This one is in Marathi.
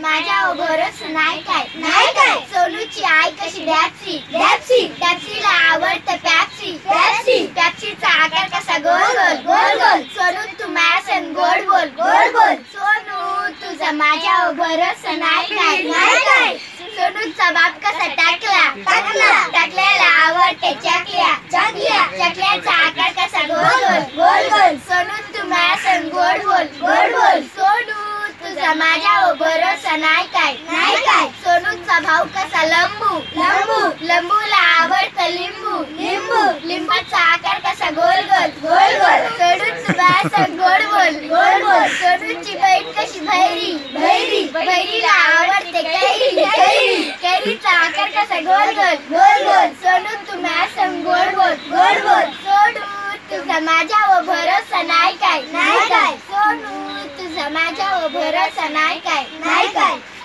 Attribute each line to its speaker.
Speaker 1: माझ्या भरोस नाही काय? नाही काय? सोनूची आई कशी डॅप्सी? डॅप्सी? डॅप्सीला आवडतं पॅप्सी. पॅप्सी? पॅप्सीचा आकार कसा? गोल गोल गोल गोल. सोनू तू माझ्यासन गोड बोल गोड बोल. सोनू तुझा माझ्या भरोसा नाही काय? नाही काय? सोनूचा बाप कसा टाकला? टाकला. टाकल्याला आवडते चकल्या. चकल्या. चकल्याचा आकार कसा? गोल गोल गोल गोल. सोनू तू माझ्यासन गोड बोल गोड माझ्या भरोसा नाही काय? नाही काय? सोनूचा भाऊ कसा? लंबू. लंबू. लंबूला आवडतं लिंबू. लिंबू. लिंबाचा आकार कसा? गोल गोल गोल गोल सोनूचं बाळाचं गोड बोल गोड बोल सोनूची बहीण कशी? भैरी. भैरी. भैरीला आवडते कैरी. कैरी. कैरीचा आकार कसा? गोल गोल गोल गोल सोनू तुम्ही असं गोड बोल गोड बोल सोनू तुझा माझ्यावर भरोसा नाही काय? नाही काय? सोनू तुझा माझ्यावर Naikai. Naikai.